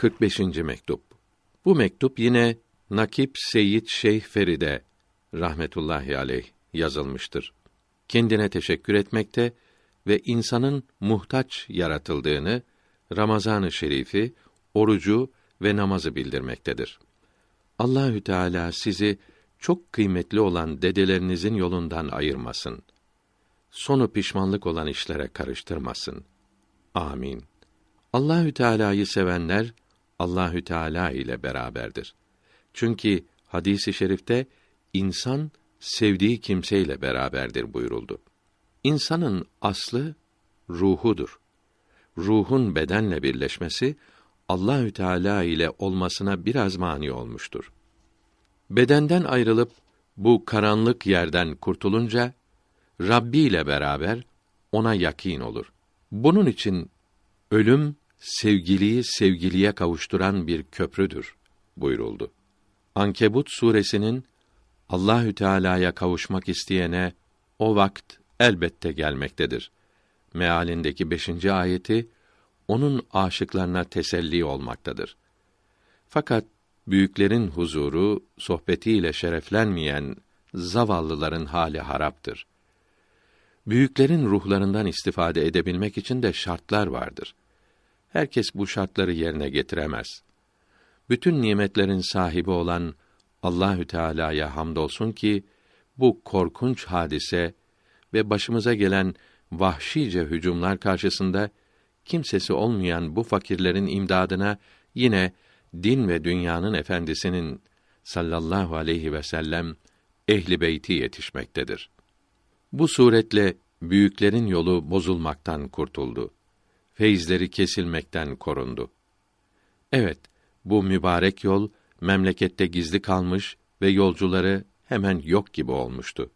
45. mektup. Bu mektup yine Nakip Seyyid Şeyh Feride rahmetullahi aleyh yazılmıştır. Kendine teşekkür etmekte ve insanın muhtaç yaratıldığını Ramazan-ı Şerifi, orucu ve namazı bildirmektedir. Allahü Teala sizi çok kıymetli olan dedelerinizin yolundan ayırmasın. Sonu pişmanlık olan işlere karıştırmasın. Amin. Allahü Teala'yı sevenler Allahü Teala ile beraberdir. Çünkü hadisi i şerifte insan sevdiği kimseyle beraberdir buyuruldu. İnsanın aslı ruhudur. Ruhun bedenle birleşmesi Allahü Teala ile olmasına biraz mani olmuştur. Bedenden ayrılıp bu karanlık yerden kurtulunca Rabbi ile beraber ona yakin olur. Bunun için ölüm sevgiliyi sevgiliye kavuşturan bir köprüdür buyuruldu. Ankebut suresinin Allahü Teala'ya kavuşmak isteyene o vakt elbette gelmektedir. Mealindeki beşinci ayeti onun aşıklarına teselli olmaktadır. Fakat büyüklerin huzuru, sohbetiyle şereflenmeyen zavallıların hali haraptır. Büyüklerin ruhlarından istifade edebilmek için de şartlar vardır. Herkes bu şartları yerine getiremez. Bütün nimetlerin sahibi olan Allahü Teala'ya hamdolsun ki bu korkunç hadise ve başımıza gelen vahşice hücumlar karşısında kimsesi olmayan bu fakirlerin imdadına yine din ve dünyanın efendisinin sallallahu aleyhi ve sellem ehli beyti yetişmektedir. Bu suretle büyüklerin yolu bozulmaktan kurtuldu. Feyizleri kesilmekten korundu. Evet, bu mübarek yol memlekette gizli kalmış ve yolcuları hemen yok gibi olmuştu.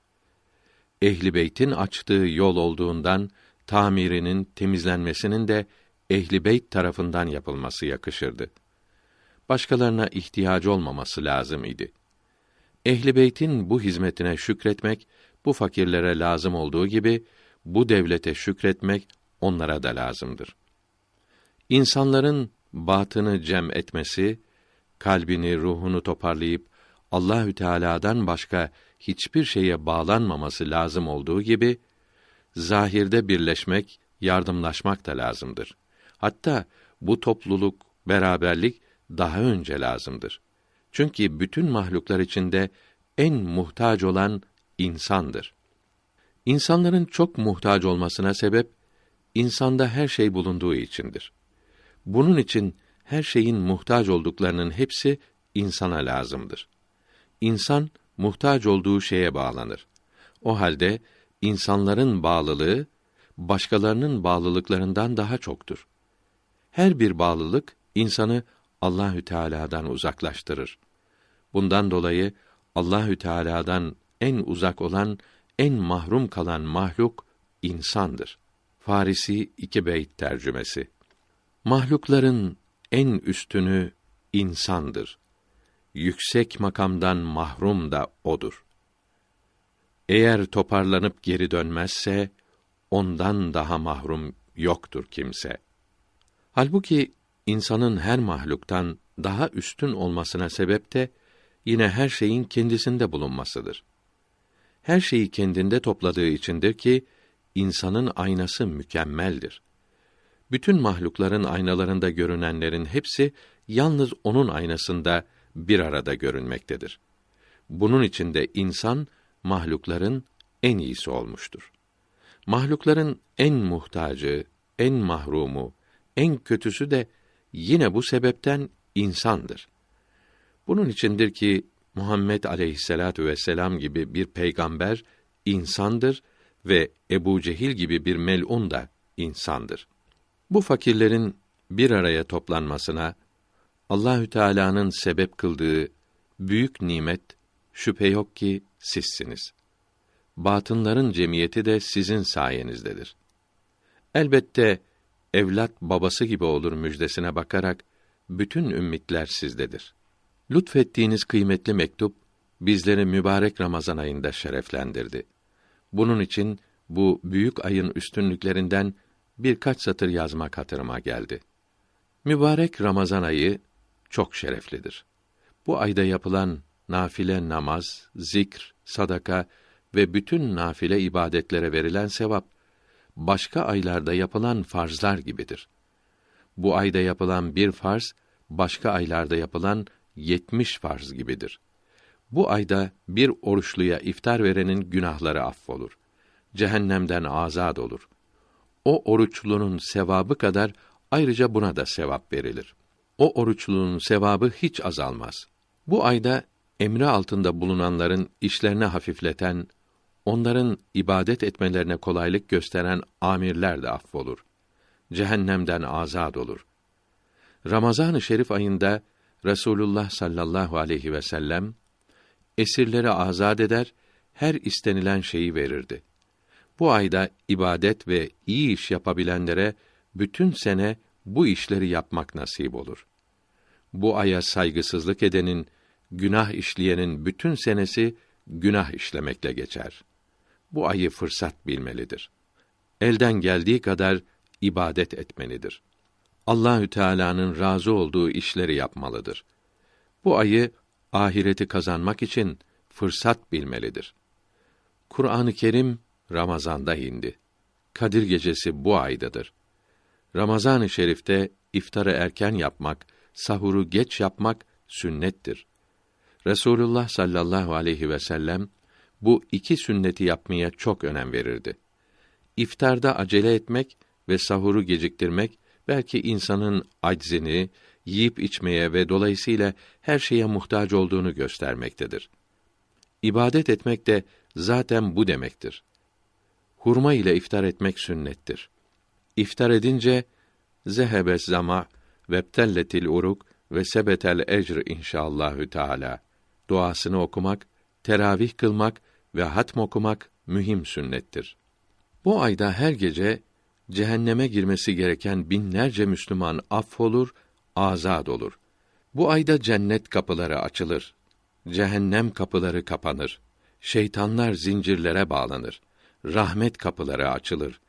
Ehli beytin açtığı yol olduğundan tamirinin, temizlenmesinin de ehli beyt tarafından yapılması yakışırdı. Başkalarına ihtiyacı olmaması lazım idi. Ehli beytin bu hizmetine şükretmek bu fakirlere lazım olduğu gibi bu devlete şükretmek onlara da lazımdır. İnsanların batını cem etmesi, kalbini, ruhunu toparlayıp Allahü Teala'dan başka hiçbir şeye bağlanmaması lazım olduğu gibi zahirde birleşmek, yardımlaşmak da lazımdır. Hatta bu topluluk, beraberlik daha önce lazımdır. Çünkü bütün mahluklar içinde en muhtaç olan insandır. İnsanların çok muhtaç olmasına sebep insanda her şey bulunduğu içindir. Bunun için her şeyin muhtaç olduklarının hepsi insana lazımdır. İnsan muhtaç olduğu şeye bağlanır. O halde insanların bağlılığı başkalarının bağlılıklarından daha çoktur. Her bir bağlılık insanı Allahü Teala'dan uzaklaştırır. Bundan dolayı Allahü Teala'dan en uzak olan, en mahrum kalan mahluk insandır. Farisi iki beyt tercümesi. Mahlukların en üstünü insandır. Yüksek makamdan mahrum da odur. Eğer toparlanıp geri dönmezse ondan daha mahrum yoktur kimse. Halbuki insanın her mahluktan daha üstün olmasına sebep de yine her şeyin kendisinde bulunmasıdır. Her şeyi kendinde topladığı içindir ki insanın aynası mükemmeldir. Bütün mahlukların aynalarında görünenlerin hepsi yalnız onun aynasında bir arada görünmektedir. Bunun içinde insan mahlukların en iyisi olmuştur. Mahlukların en muhtacı, en mahrumu, en kötüsü de yine bu sebepten insandır. Bunun içindir ki Muhammed aleyhisselatu vesselam gibi bir peygamber insandır ve Ebu Cehil gibi bir melun da insandır. Bu fakirlerin bir araya toplanmasına Allahü Teala'nın sebep kıldığı büyük nimet şüphe yok ki sizsiniz. Batınların cemiyeti de sizin sayenizdedir. Elbette evlat babası gibi olur müjdesine bakarak bütün ümmitler sizdedir. Lütfettiğiniz kıymetli mektup bizleri mübarek Ramazan ayında şereflendirdi. Bunun için bu büyük ayın üstünlüklerinden birkaç satır yazmak hatırıma geldi. Mübarek Ramazan ayı çok şereflidir. Bu ayda yapılan nafile namaz, zikr, sadaka ve bütün nafile ibadetlere verilen sevap başka aylarda yapılan farzlar gibidir. Bu ayda yapılan bir farz başka aylarda yapılan yetmiş farz gibidir. Bu ayda bir oruçluya iftar verenin günahları affolur. Cehennemden azad olur. O oruçlunun sevabı kadar ayrıca buna da sevap verilir. O oruçlunun sevabı hiç azalmaz. Bu ayda emri altında bulunanların işlerini hafifleten, onların ibadet etmelerine kolaylık gösteren amirler de affolur. Cehennemden azad olur. Ramazan-ı Şerif ayında Resulullah sallallahu aleyhi ve sellem esirleri azad eder, her istenilen şeyi verirdi. Bu ayda ibadet ve iyi iş yapabilenlere bütün sene bu işleri yapmak nasip olur. Bu aya saygısızlık edenin, günah işleyenin bütün senesi günah işlemekle geçer. Bu ayı fırsat bilmelidir. Elden geldiği kadar ibadet etmelidir. Allahü Teala'nın razı olduğu işleri yapmalıdır. Bu ayı ahireti kazanmak için fırsat bilmelidir. Kur'an-ı Kerim Ramazan'da indi. Kadir gecesi bu aydadır. Ramazan-ı Şerif'te iftarı erken yapmak, sahuru geç yapmak sünnettir. Resulullah sallallahu aleyhi ve sellem bu iki sünneti yapmaya çok önem verirdi. İftarda acele etmek ve sahuru geciktirmek belki insanın aczini, yiyip içmeye ve dolayısıyla her şeye muhtaç olduğunu göstermektedir. İbadet etmek de zaten bu demektir. Hurma ile iftar etmek sünnettir. İftar edince zehebe zama vebtelletil uruk ve sebetel ecr inşallahü teala duasını okumak, teravih kılmak ve hatm okumak mühim sünnettir. Bu ayda her gece cehenneme girmesi gereken binlerce Müslüman affolur, azad olur. Bu ayda cennet kapıları açılır. Cehennem kapıları kapanır. Şeytanlar zincirlere bağlanır. Rahmet kapıları açılır.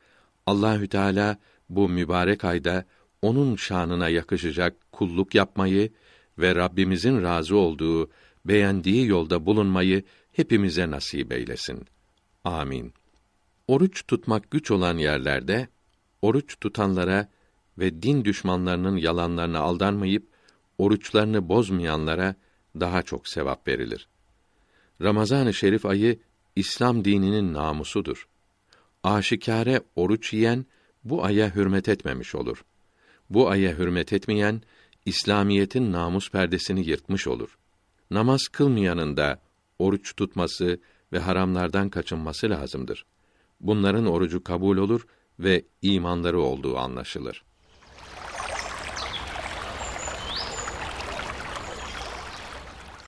Allahü Teala bu mübarek ayda onun şanına yakışacak kulluk yapmayı ve Rabbimizin razı olduğu, beğendiği yolda bulunmayı hepimize nasip eylesin. Amin. Oruç tutmak güç olan yerlerde oruç tutanlara ve din düşmanlarının yalanlarına aldanmayıp oruçlarını bozmayanlara daha çok sevap verilir. Ramazan-ı Şerif ayı İslam dininin namusudur. Aşikare oruç yiyen bu aya hürmet etmemiş olur. Bu aya hürmet etmeyen İslamiyetin namus perdesini yırtmış olur. Namaz kılmayanın da oruç tutması ve haramlardan kaçınması lazımdır. Bunların orucu kabul olur ve imanları olduğu anlaşılır.